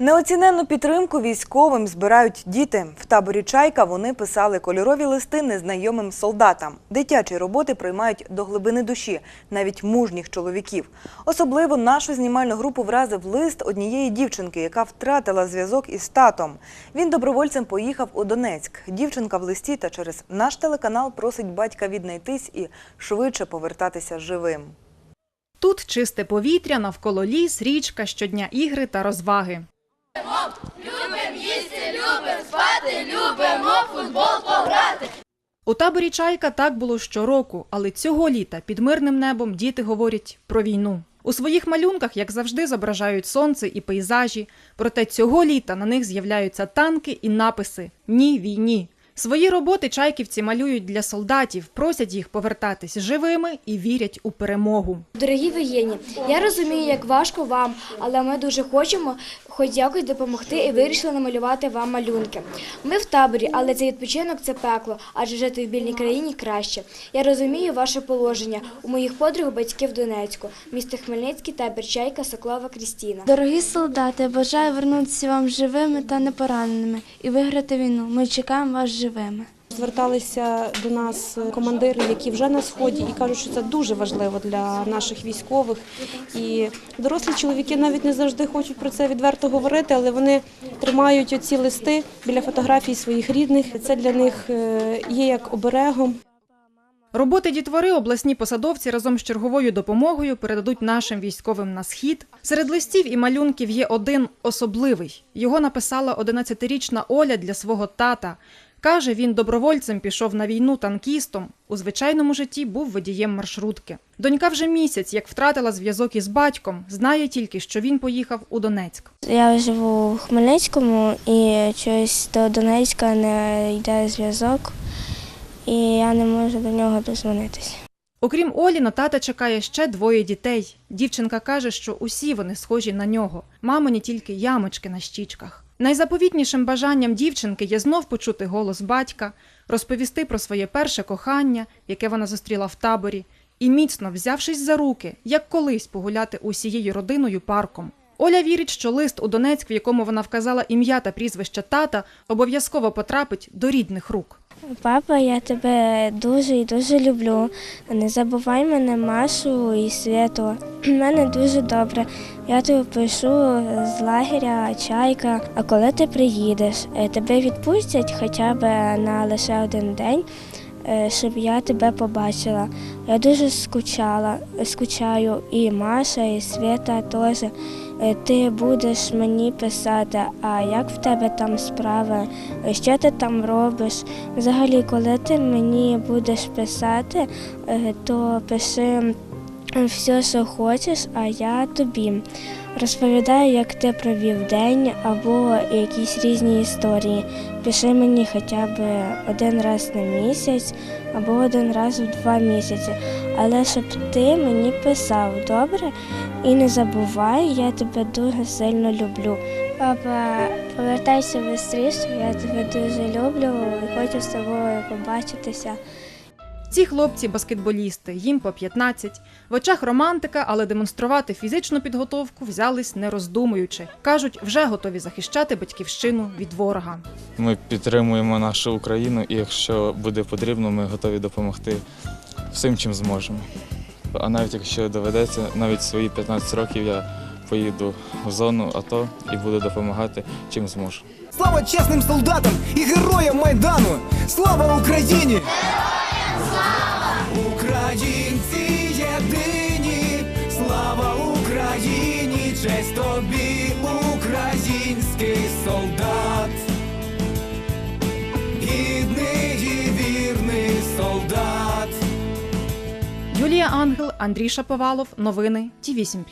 Неоціненну підтримку військовим збирають діти. В таборі Чайка вони писали кольорові листи незнайомим солдатам. Дитячі роботи приймають до глибини душі, навіть мужніх чоловіків. Особливо нашу знімальну групу вразив лист однієї дівчинки, яка втратила зв'язок із татом. Він добровольцем поїхав у Донецьк. Дівчинка в листі та через наш телеканал просить батька віднайтись і швидше повертатися живим. Тут чисте повітря, навколо ліс, річка, щодня ігри та розваги. У таборі Чайка так було щороку, але цього літа під мирним небом діти говорять про війну. У своїх малюнках, як завжди, зображають сонце і пейзажі. Проте цього літа на них з'являються танки і написи Ні війні. Свої роботи чайківці малюють для солдатів, просять їх повертатись живими і вірять у перемогу. Дорогі воєнні, я розумію, як важко вам, але ми дуже хочемо хоч якось допомогти і вирішили намалювати вам малюнки. Ми в таборі, але цей відпочинок це пекло, адже жити в вільній країні краще. Я розумію ваше положення. У моїх подруг батьки в Донецьку, місто Хмельницький, табір Чайка, Соклова, Крістіна. Дорогі солдати, бажаю вернутися вам живими та непораненими і виграти війну. Ми чекаємо вас живими. Зверталися до нас командири, які вже на сході, і кажуть, що це дуже важливо для наших військових. І дорослі чоловіки навіть не завжди хочуть про це відверто говорити, але вони тримають оці листи біля фотографій своїх рідних. Це для них е, є як оберегом. Роботи дітвори обласні посадовці разом з черговою допомогою передадуть нашим військовим на схід. Серед листів і малюнків є один особливий. Його написала 11-річна Оля для свого тата. Каже, він добровольцем пішов на війну танкістом. У звичайному житті був водієм маршрутки. Донька вже місяць, як втратила зв'язок із батьком, знає тільки, що він поїхав у Донецьк. Я живу в Хмельницькому і щось до Донецька не йде зв'язок, і я не можу до нього дозвонитися. Окрім Олі, на тата чекає ще двоє дітей. Дівчинка каже, що усі вони схожі на нього. Мамині тільки ямочки на щічках. Найзаповітнішим бажанням дівчинки є знов почути голос батька, розповісти про своє перше кохання, яке вона зустріла в таборі, і міцно взявшись за руки, як колись погуляти усією родиною парком. Оля вірить, що лист у Донецьк, в якому вона вказала ім'я та прізвище тата, обов'язково потрапить до рідних рук. Папа, я тебе дуже і дуже люблю. Не забувай мене, Машу і Святу. У мене дуже добре. Я тобі пишу з лагеря чайка. А коли ти приїдеш, Е, тебе відпустять хоча б на лише один день, щоб я тебе побачила. Я дуже скучала, скучаю і Маша, і Свята теж. Е, Ти будеш мені писати, а як в тебе там справи, Е, що ти там робиш. Взагалі, коли ти мені будеш писати, е, то пиши все, що хочеш, а я тобі. Розповідаю, як ти провів день або якісь різні історії. Пиши мені хоча б один раз на місяць або один раз в два місяці. Але щоб ти мені писав добре і не забувай, я тебе дуже сильно люблю. Папа, повертайся швидше, я тебе дуже люблю і хочу з тобою побачитися. Ці хлопці баскетболісти, їм по 15. В очах романтика, але демонструвати фізичну підготовку взялись не роздумуючи. Кажуть, вже готові захищати батьківщину від ворога. Ми підтримуємо нашу Україну, і якщо буде потрібно, ми готові допомогти всім, чим зможемо. А навіть якщо доведеться, навіть свої 15 років я поїду в зону АТО і буду допомагати чим зможу. Слава чесним солдатам і героям Майдану! Слава Україні! Українці єдині! Слава Україні! Честь тобі, український солдат! Гідний і вірний солдат! Юлія Ангел, Андрій Шаповалов. Новини Ті 8